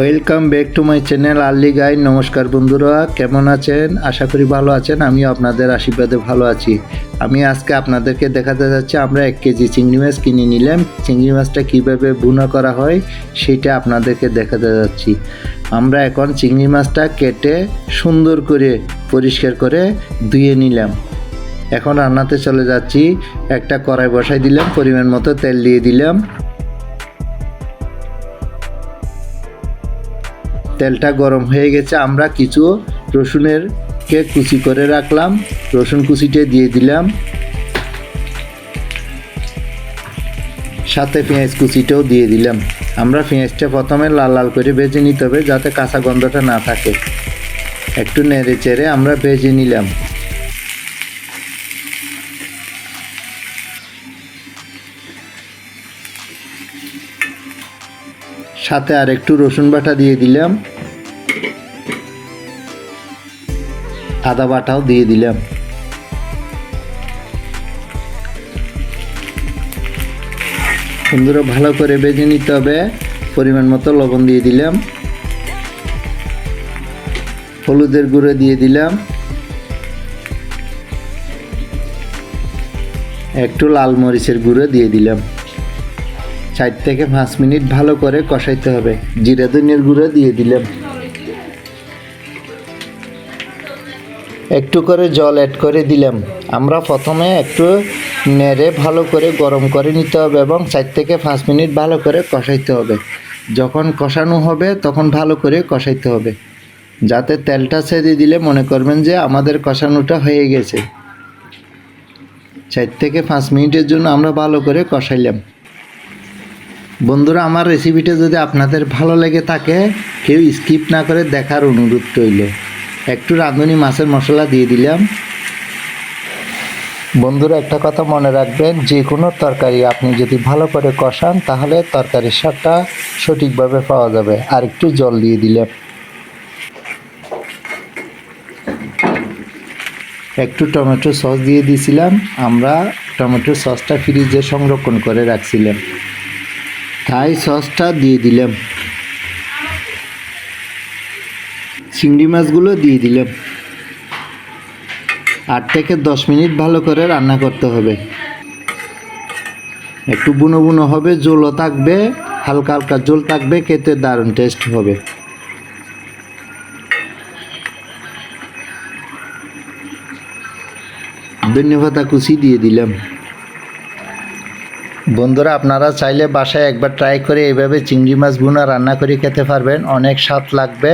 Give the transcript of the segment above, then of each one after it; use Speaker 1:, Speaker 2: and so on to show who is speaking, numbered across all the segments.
Speaker 1: Welcome back to my channel early guy নমস্কার বন্ধুরা। কেমন আছেন? আশা করি ভালো আছেন। আমিও আপনাদের আশীর্বাদে ভালো আছি। আমি আজকে আপনাদেরকে দেখাতে যাচ্ছি, আমরা এক কেজি চিংড়ি মাছ কিনে নিলাম। চিংড়ি মাছটা কীভাবে ভুনা করা হয়, সেটা আপনাদেরকে দেখাতে যাচ্ছি। আমরা এখন চিংড়ি মাছটা কেটে সুন্দর করে পরিষ্কার করে ধুয়ে নিলাম। এখন রান্নাতে চলে যাচ্ছি। একটা কড়াই বসাই দিলাম, পরিমাণ মতো তেল দিয়ে দিলাম। তেলটা গরম হয়ে গেছে, আমরা কিছু রসুনের কে কুচি করে রাখলাম। রসুন কুচিটা দিয়ে দিলাম। সাথে পেঁয়াজ কুচিটাও দিয়ে দিলাম। আমরা পেঁয়াজটা প্রথমে লাল লাল করে ভেজে নিতে হবে, যাতে কাঁচা গন্ধটা না থাকে। একটু নেড়ে চেড়ে আমরা ভেজে নিলাম। সাথে আর একটু রসুন বাটা দিয়ে দিলাম। আদা বাটাও দিয়ে দিলাম। সুন্দর ভালো করে বেজে নিতে হবে। পরিমাণ মতো লবণ দিয়ে দিলাম। হলুদের গুঁড়ো দিয়ে দিলাম। একটু লাল মরিচের গুঁড়ো দিয়ে দিলাম। চার থেকে পাঁচ মিনিট ভালো করে কষাইতে হবে। জিরা ধনিয়ার গুঁড়ো দিয়ে দিলাম। একটু করে জল অ্যাড করে দিলাম। আমরা প্রথমে একটু নেড়ে ভালো করে গরম করে নিতে হবে এবং চার থেকে পাঁচ মিনিট ভালো করে কষাইতে হবে। যখন কষানো হবে, তখন ভালো করে কষাইতে হবে। যাতে তেলটা ছেড়ে দিলে মনে করবেন যে আমাদের কষানোটা হয়ে গেছে। চার থেকে পাঁচ মিনিটের জন্য আমরা ভালো করে কষাইলাম। বন্ধুরা, আমার রেসিপিটা যদি আপনাদের ভালো লেগে থাকে, কেউ স্কিপ না করে দেখার অনুরোধ রইল। একটু রাঁধুনি মাছের মশলা দিয়ে দিলাম। বন্ধুরা, একটা কথা মনে রাখবেন, যে কোনো তরকারি আপনি যদি ভালো করে কষান, তাহলে তরকারির স্বাদটা সঠিকভাবে পাওয়া যাবে। আর একটু জল দিয়ে দিলাম। একটু টমেটো সস দিয়ে দিয়েছিলাম আমরা টমেটো সসটা ফ্রিজে সংরক্ষণ করে রাখছিলাম। থাই সসটা দিয়ে দিলাম। চিংড়ি মাছগুলো দিয়ে দিলাম। আট থেকে দশ মিনিট ভালো করে রান্না করতে হবে। একটু বুনো বুনো হবে, জলও থাকবে, হালকা হালকা জল থাকবে, খেতে দারুণ টেস্ট হবে। ধন্যবাদ কুচি দিয়ে দিলাম। বন্ধুরা, আপনারা চাইলে বাসায় একবার ট্রাই করে এইভাবে চিংড়ি মাছ ভুনা রান্না করে খেতে পারবেন। অনেক স্বাদ লাগবে।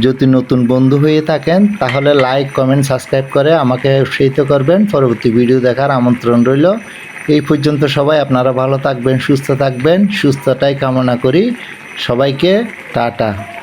Speaker 1: যদি নতুন বন্ধু হয়ে থাকেন, তাহলে লাইক কমেন্ট সাবস্ক্রাইব করে আমাকে উৎসাহিত করবেন। পরবর্তী ভিডিও দেখার আমন্ত্রণ রইল। এই পর্যন্ত সবাই আপনারা ভালো থাকবেন, সুস্থ থাকবেন। সুস্থতাই কামনা করি। সবাইকে টাটা।